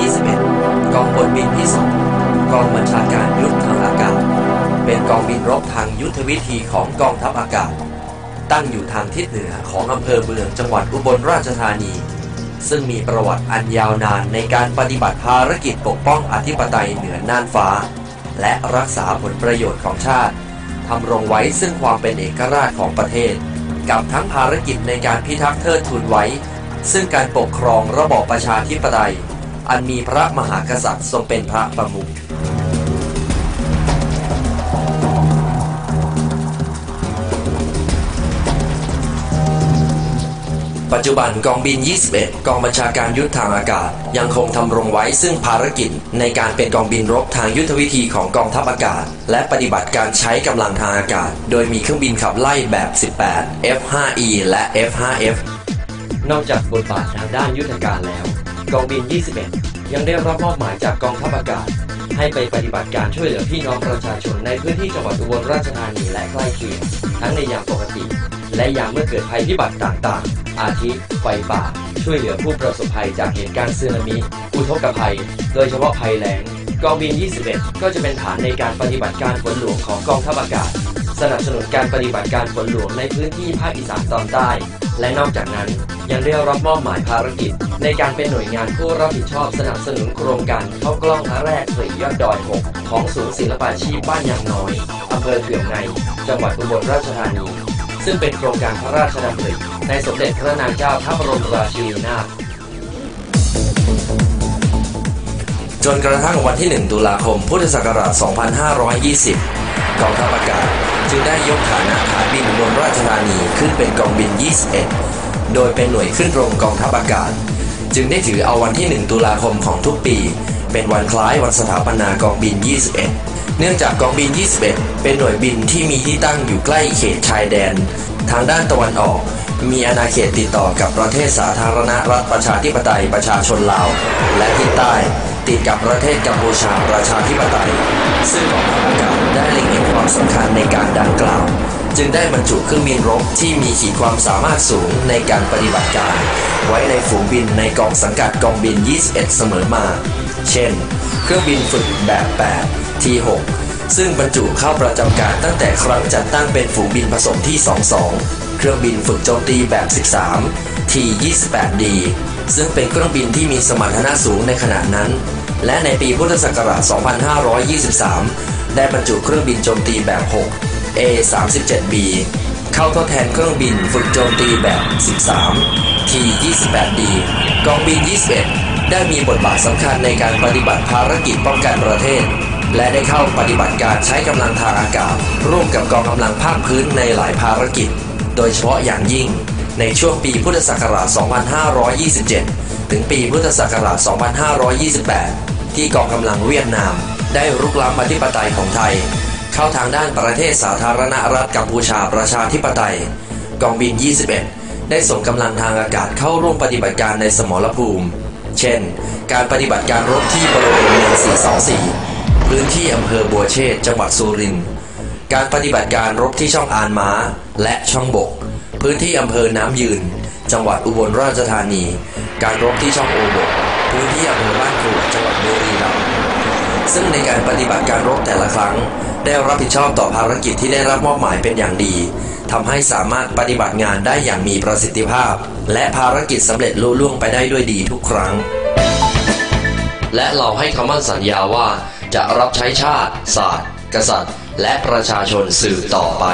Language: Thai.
21 กองพลบินที่สองกองบัญชาการยุทธทางอากาศ เป็นกองบินรบทางยุทธวิธีของกองทัพอากาศ ตั้งอยู่ทางทิศเหนือของอำเภอเมืองจังหวัดอุบลราชธานี ซึ่งมีประวัติอันยาวนานในการปฏิบัติภารกิจปกป้องอธิปไตยเหนือน่านฟ้า และรักษาผลประโยชน์ของชาติทำรงไว้ซึ่งความเป็นเอกราชของประเทศ กับทั้งภารกิจในการพิทักษ์เทิดทูนไว้ ซึ่งการปกครองระบอบประชาธิปไตย อันมีพระมหากษัตริย์ทรงเป็นพระประมุขปัจจุบันกองบิน 21 กองบัญชาการยุทธทางอากาศ ยังคงทำรงไว้ซึ่งภารกิจ ในการเป็นกองบินรบทางยุทธวิธีของกองทัพอากาศ และปฏิบัติการใช้กำลังทางอากาศ โดยมีเครื่องบินขับไล่แบบ 18 F5E และ F5F นอกจากบทบาททางด้านยุทธการแล้ว กองบิน 21 ยังได้รับมอบหมายจากกองทัพอากาศ ให้ไปปฏิบัติการช่วยเหลือพี่น้องประชาชนในพื้นที่จังหวัดอุบลราชธานีและใกล้เคียงทั้งในยามปกติ และยามเมื่อเกิดภัยพิบัติต่างๆ อาทิไฟป่า ช่วยเหลือผู้ประสบภัยจากเหตุการณ์สึนามิ อุทกภัย โดยเฉพาะภัยแล้งกองบิน 21 ก็จะเป็นฐานในการปฏิบัติการฝนหลวงของกองทัพอากาศ สนับสนุนการปฏิบัติการฝนหลวงในพื้นที่ภาคอีสานตอนใต้ และนอกจากนั้นยังได้รับมอบหมายภารกิจ ในการเป็นหน่วยงานผู้รับผิดชอบสนับสนุนโครงการเข้ากล้องครั้งแรกผลิยอดดอย 6 ของศูนย์ศิลปาชีพบ้านยางน้อยอำเภอเขื่องใน จังหวัดอุบลราชธานีซึ่งเป็นโครงการพระราชดำริในสมเด็จพระนางเจ้าพระบรมราชินีนาถจนกระทั่งวันที่ 1 ตุลาคม พุทธศักราช 2520 กองทัพอากาศจึงได้ยกฐานะฐานบินอุบลราชธานีขึ้นเป็นกองบิน 21 โดยเป็นหน่วยขึ้นโรงกองทัพอากาศ จึงได้ถือเอาวันที่ 1 ตุลาคมของทุกปี เป็นวันคล้ายวันสถาปนากองบิน 21 เนื่องจากกองบิน 21 เป็นหน่วยบินที่มีที่ตั้งอยู่ใกล้เขตชายแดน ทางด้านตะวันออก มีอาณาเขตติดต่อกับประเทศสาธารณรัฐประชาธิปไตยประชาชนลาว และทิศใต้ติดกับประเทศกัมพูชาประชาธิปไตย ซึ่งกองทัพอากาศ ความสำคัญในการดังกล่าว จึงได้บรรจุเครื่องบินรบที่มีขีดความสามารถสูงในการปฏิบัติการ ไว้ในฝูงบินในกองสังกัดกองบิน 21 เสมอมา เช่น เครื่องบินฝึกแบบ 8 T6 ซึ่งบรรจุเข้าประจำการตั้งแต่ครั้งจัดตั้งเป็นฝูงบินผสมที่ 22 เครื่องบินฝึกโจมตีแบบ 13 T28D ซึ่งเป็นเครื่องบินที่มีสมรรถนะสูงในขณะนั้น และในปีพุทธศักราช 2523 ได้บรรจุเครื่องบินโจมตีแบบ 6 A37B เข้าทดแทนเครื่องบินฝึกโจมตีแบบ 13 T28D กองบิน 21 ได้มีบทบาทสำคัญในการปฏิบัติภารกิจป้องกันประเทศ และได้เข้าปฏิบัติการใช้กำลังทางอากาศ ร่วมกับกองกำลังภาคพื้นในหลายภารกิจ โดยเฉพาะอย่างยิ่ง ในช่วงปีพุทธศักราช 2527 ถึงปีพุทธศักราช 2528 ที่กองกำลังเวียดนาม ได้รุกล้ำอธิปไตยของไทย เข้าทางด้านประเทศสาธารณรัฐกัมพูชาประชาธิปไตย กองบิน 21 ได้ส่งกำลังทางอากาศเข้าร่วมปฏิบัติการในสมรภูมิ เช่น การปฏิบัติการรบที่บริเวณเมือง424 พื้นที่อำเภอบัวเชษจังหวัดสุรินทร์การปฏิบัติการรบที่ช่องอานม้า และช่องบก พื้นที่อำเภอน้ำยืน จังหวัดอุบลราชธานี การรบที่ช่องโอบก พื้นที่อำเภอบ้านกรวดจังหวัดบุรีรัมย์ ซึ่งในการปฏิบัติการรบแต่ละครั้ง ได้รับผิดชอบต่อภารกิจที่ได้รับมอบหมายเป็นอย่างดีทำให้สามารถปฏิบัติงานได้อย่างมีประสิทธิภาพ และภารกิจสำเร็จลุล่วงไปได้ด้วยดีทุกครั้ง และเราให้คำมั่นสัญญาว่า จะรับใช้ชาติ ศาสตร์ กษัตริย์ และประชาชนสืบต่อไป